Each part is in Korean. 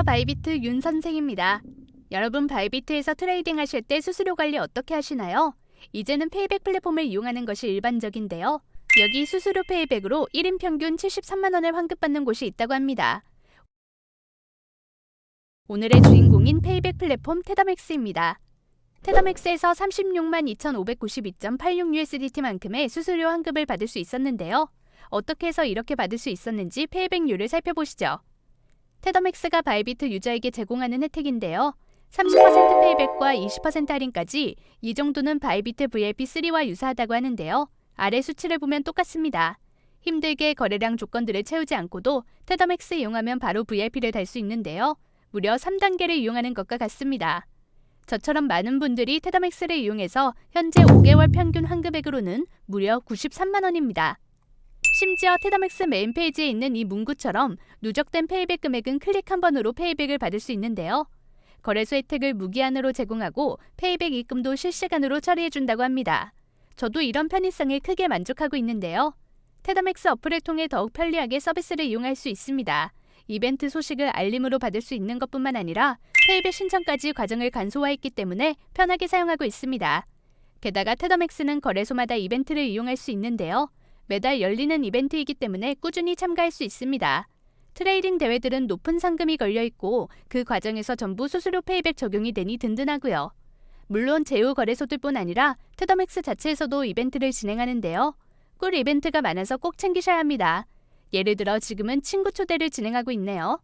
안녕하세요. 바이비트 윤 선생입니다. 여러분 바이비트에서 트레이딩 하실 때 수수료 관리 어떻게 하시나요? 이제는 페이백 플랫폼을 이용하는 것이 일반적인데요. 여기 수수료 페이백으로 1인 평균 73만 원을 환급받는 곳이 있다고 합니다. 오늘의 주인공인 페이백 플랫폼 테더맥스입니다. 테더맥스에서 36만 2,592.86USDT만큼의 수수료 환급을 받을 수 있었는데요. 어떻게 해서 이렇게 받을 수 있었는지 페이백률을 살펴보시죠. 테더맥스가 바이비트 유저에게 제공하는 혜택인데요. 30% 페이백과 20% 할인까지 이 정도는 바이비트 VIP3와 유사하다고 하는데요. 아래 수치를 보면 똑같습니다. 힘들게 거래량 조건들을 채우지 않고도 테더맥스 이용하면 바로 VIP를 달 수 있는데요. 무려 3단계를 이용하는 것과 같습니다. 저처럼 많은 분들이 테더맥스를 이용해서 현재 5개월 평균 환급액으로는 무려 93만 원입니다. 심지어 테더맥스 메인 페이지에 있는 이 문구처럼 누적된 페이백 금액은 클릭 한 번으로 페이백을 받을 수 있는데요. 거래소 혜택을 무기한으로 제공하고 페이백 입금도 실시간으로 처리해 준다고 합니다. 저도 이런 편의성에 크게 만족하고 있는데요. 테더맥스 어플을 통해 더욱 편리하게 서비스를 이용할 수 있습니다. 이벤트 소식을 알림으로 받을 수 있는 것뿐만 아니라 페이백 신청까지 과정을 간소화했기 때문에 편하게 사용하고 있습니다. 게다가 테더맥스는 거래소마다 이벤트를 이용할 수 있는데요. 매달 열리는 이벤트이기 때문에 꾸준히 참가할 수 있습니다. 트레이딩 대회들은 높은 상금이 걸려 있고 그 과정에서 전부 수수료 페이백 적용이 되니 든든하고요. 물론 제휴 거래소들뿐 아니라 테더맥스 자체에서도 이벤트를 진행하는데요. 꿀 이벤트가 많아서 꼭 챙기셔야 합니다. 예를 들어 지금은 친구 초대를 진행하고 있네요.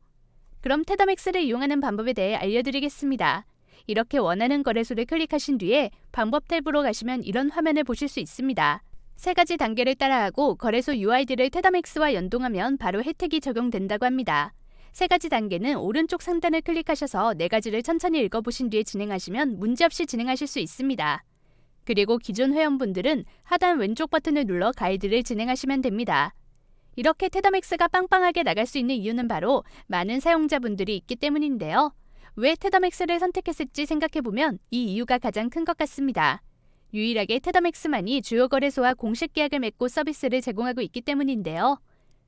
그럼 테더맥스를 이용하는 방법에 대해 알려드리겠습니다. 이렇게 원하는 거래소를 클릭하신 뒤에 방법 탭으로 가시면 이런 화면을 보실 수 있습니다. 세 가지 단계를 따라하고 거래소 UID를 테더맥스와 연동하면 바로 혜택이 적용된다고 합니다. 세 가지 단계는 오른쪽 상단을 클릭하셔서 네 가지를 천천히 읽어보신 뒤에 진행하시면 문제없이 진행하실 수 있습니다. 그리고 기존 회원분들은 하단 왼쪽 버튼을 눌러 가이드를 진행하시면 됩니다. 이렇게 테더맥스가 빵빵하게 나갈 수 있는 이유는 바로 많은 사용자분들이 있기 때문인데요. 왜 테더맥스를 선택했을지 생각해보면 이 이유가 가장 큰 것 같습니다. 유일하게 테더맥스만이 주요 거래소와 공식 계약을 맺고 서비스를 제공하고 있기 때문인데요.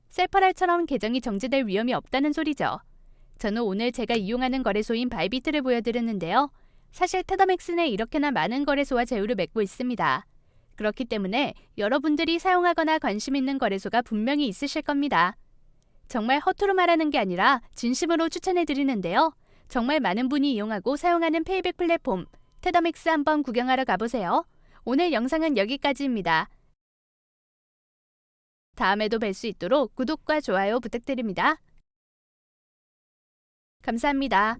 셀퍼랄처럼 계정이 정지될 위험이 없다는 소리죠. 저는 오늘 제가 이용하는 거래소인 바이비트를 보여드렸는데요. 사실 테더맥스는 이렇게나 많은 거래소와 제휴를 맺고 있습니다. 그렇기 때문에 여러분들이 사용하거나 관심 있는 거래소가 분명히 있으실 겁니다. 정말 허투루 말하는 게 아니라 진심으로 추천해 드리는데요. 정말 많은 분이 이용하고 사용하는 페이백 플랫폼 테더맥스 한번 구경하러 가보세요. 오늘 영상은 여기까지입니다. 다음에도 뵐 수 있도록 구독과 좋아요 부탁드립니다. 감사합니다.